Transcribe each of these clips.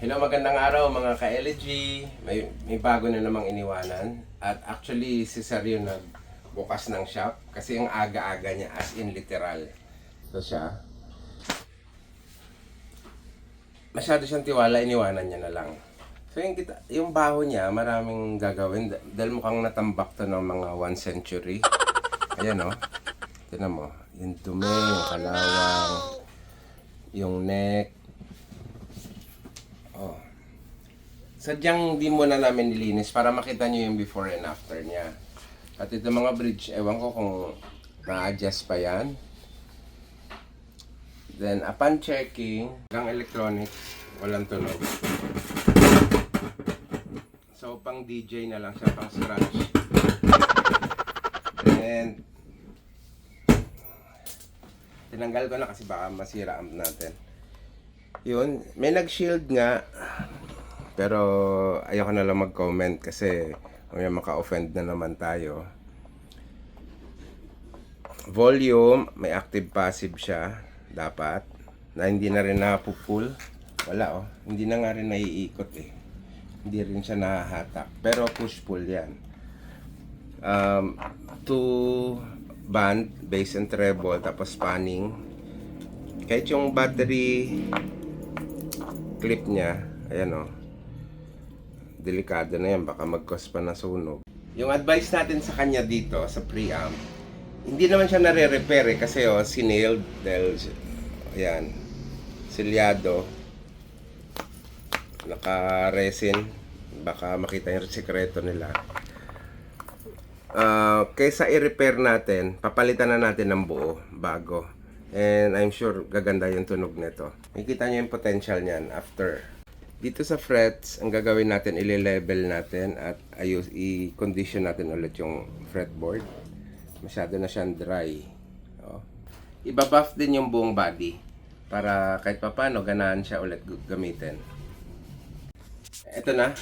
Hello, magandang araw mga ka-LG. May, may bago na namang iniwanan. At actually, si Sir yun nagbukas ng shop. Kasi ang aga-aga niya, as in literal. Ito siya. Masyado siyang tiwala, iniwanan niya na lang. So yung, kita, yung baho niya, maraming gagawin. Da- Dahil mukhang natambak to ng mga one century. Ayan o. Oh. Tinan mo. Yung dumi, yung kalawang, yung neck, Oh. Sadyang di mo na namin nilinis para makita nyo yung before and after niya. At ito mga bridge, ewan ko kung na-adjust pa yan. Then, upon checking, hanggang electronics, walang tunog. So, pang DJ na lang siya, pang scratch. And, tinanggal ko na kasi baka masira amp natin. Yun, may nag-shield nga. Pero ayoko na lang mag-comment kasi may maka-offend na naman tayo. Volume, may active passive siya. Dapat. Na hindi na rin napupull. Wala oh. Hindi na nga rin naiikot eh. Hindi rin siya nahahatak. Pero push-pull yan. Um, two band, bass and treble, tapos panning. Kahit yung battery clip niya, ayan o. Delikado na yan, baka mag-cause pa na sunog. Yung advice natin sa kanya dito, sa preamp, hindi naman siya nare-repair eh, kasi o, sinailed, dahil, ayan, silyado, naka-resin, baka makita yung sekreto nila. Ah, kaysa i-repair natin, papalitan na natin ng buo, bago. And I'm sure gaganda yung tunog nito. Makikita niyo yung potential niyan after. Dito sa frets, ang gagawin natin, ile-level natin at ayos, i-condition natin ulit yung fretboard. Masyado na siyang dry. Oh. Ibabuff din yung buong body para kahit papano ganahan siya ulit gamitin. Ito na.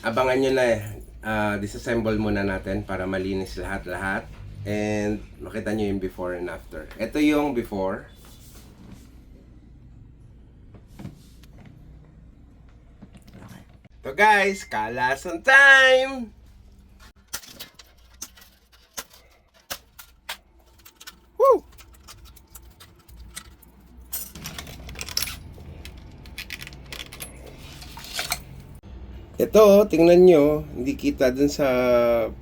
Abangan nyo na eh. Ah, disassemble muna natin para malinis lahat-lahat. And makita nyo yung before and after. Ito yung before. So guys, kalasan time! Ito, tingnan nyo, hindi kita dun sa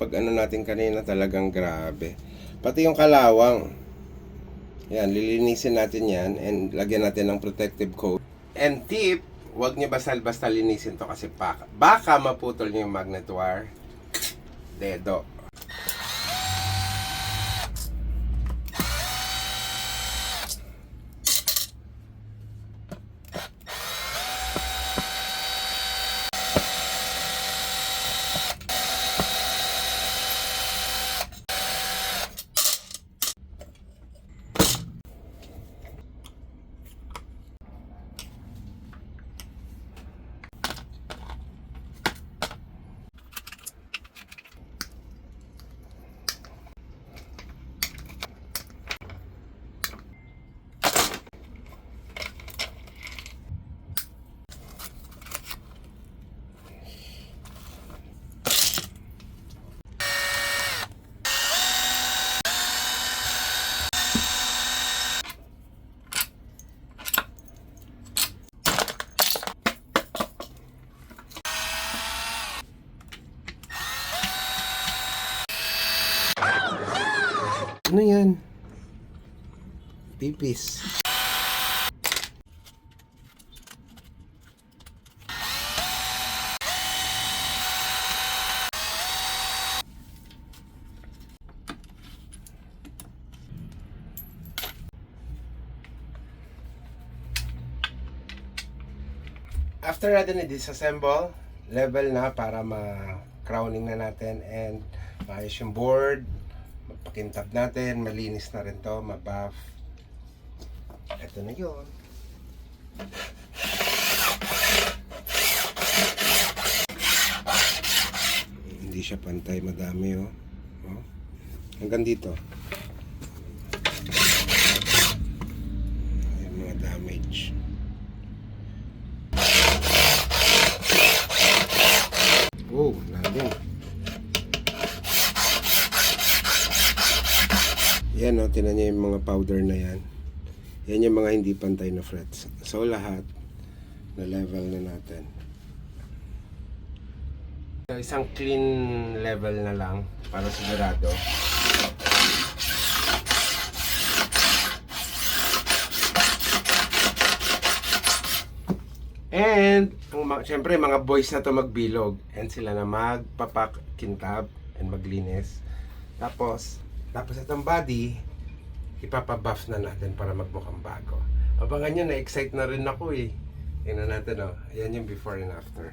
pag ano natin kanina talagang grabe. Pati yung kalawang. Yan, lilinisin natin yan and lagyan natin ng protective coat. And tip, huwag nyo basta-basta linisin to kasi baka, baka maputol nyo yung magnet wire. Dedo. Ano yan? Pipis. After natin i-disassemble, level na para ma-crowning na natin and maayos yung board, pakintab natin, malinis na rin to, mabuff. Ito na yun. Hindi siya pantay, madami oh. oh. Hanggang dito. Ayan mga damage. Yan o, tinan niyo yung mga powder na yan. Yan yung mga hindi pantay na frets. So lahat, na level na natin. So, isang clean level na lang para sigurado. And, mga, syempre, mga boys na to magbilog. And sila na magpapak, kintab, and maglinis. Tapos, tapos itong body, ipapabuff na natin para magmukhang bago. Abangan nyo, na-excite na rin ako eh. Tingnan natin oh. Ayan yung before and after.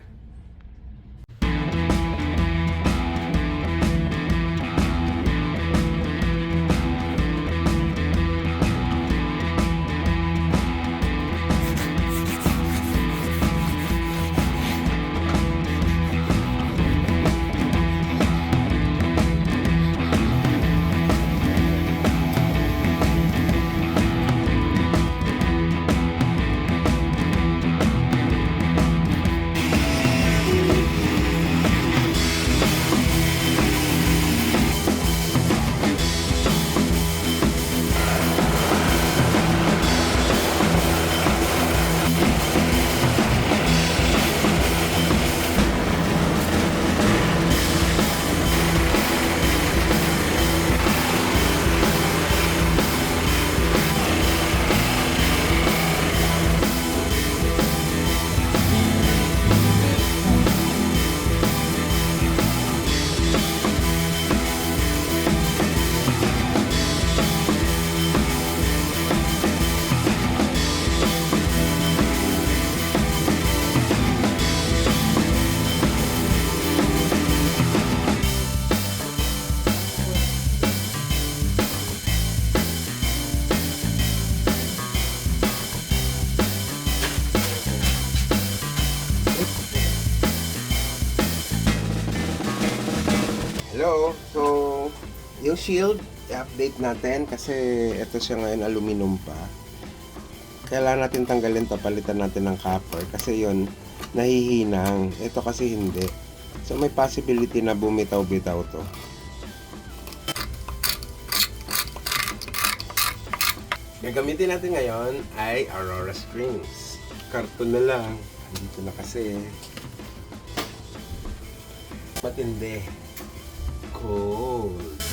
Shield, i-update natin kasi ito siya ngayon aluminum pa. Kailangan natin tanggalin to, palitan natin ng copper kasi yon nahihinang. Ito kasi hindi. So may possibility na bumitaw-bitaw to. Gagamitin natin ngayon ay Aurora Springs. Karton na lang. Dito na kasi. Matindi. Cold.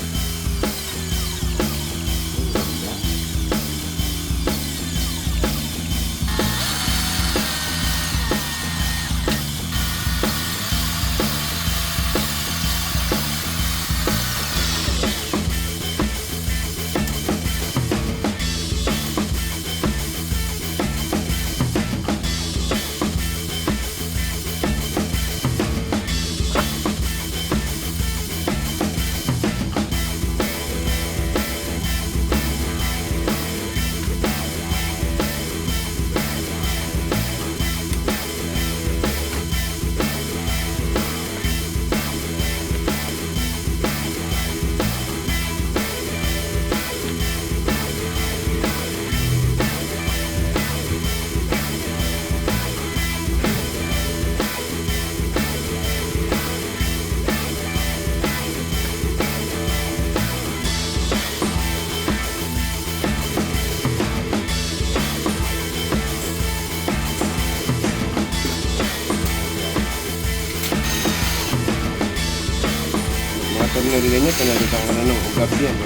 Mga tornilyo niya, pinalitan ko na ng ugab yan.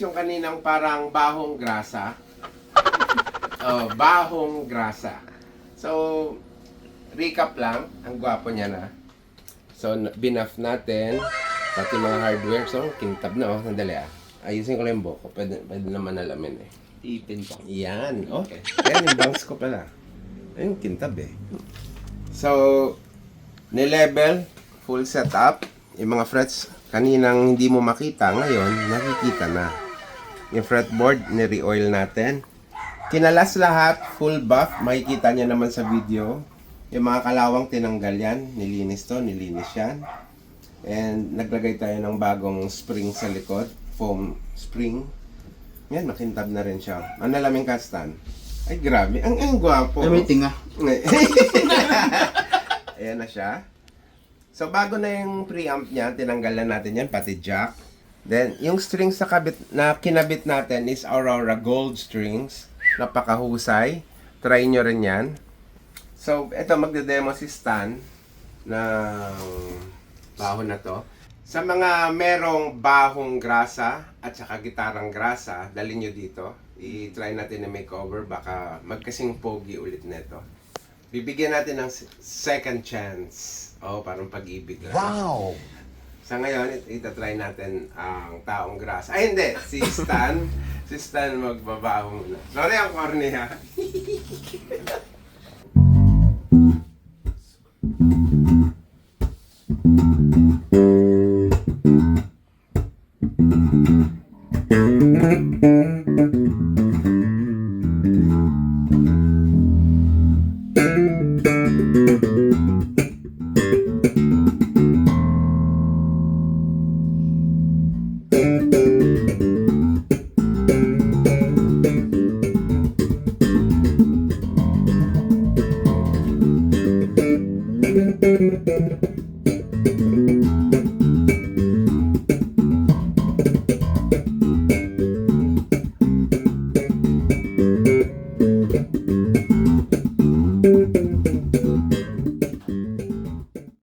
Base, yung kaninang parang bahong grasa. Oh, bahong grasa. So, recap lang. Ang gwapo niya na. So, binuff natin. Pati mga hardware. So, kintab na oh. Sandali ah. Ayusin ko lang yung buhok ko. Pwede, pwede naman alamin eh. Ipin ko. Yan. Okay. Yan yung bangs ko pala. Ayun, kintab eh. So, nilevel, full setup. Yung mga frets, kaninang hindi mo makita, ngayon, nakikita na. Yung fretboard, ni-reoil natin. Kinalas lahat, full buff. Makikita niya naman sa video. Yung mga kalawang tinanggal yan. Nilinis to, nilinis yan. And naglagay tayo ng bagong spring sa likod. Foam spring. Yan, makintab na rin siya. Ang nalaming kastan. Ay, grabe. Ang, ang gwapo. Ay, may tinga. Ayan na siya. So, bago na yung preamp niya, tinanggal na natin yan, pati jack. Then, yung strings sa kabit, na kinabit natin is Aurora Gold strings. Napakahusay. Try nyo rin yan. So, ito, magde-demo si Stan ng baho na to. Sa mga merong bahong grasa at saka gitarang grasa, dali nyo dito. I-try natin na makeover, baka magkasing pogi ulit neto. Bibigyan natin ng second chance. Oh, parang pag-ibig lang. Wow! Sa ngayon, it- itatry natin ang taong grasa. Ay, hindi. Si Stan. si Stan magbabaho muna. Sorry ang corny ha.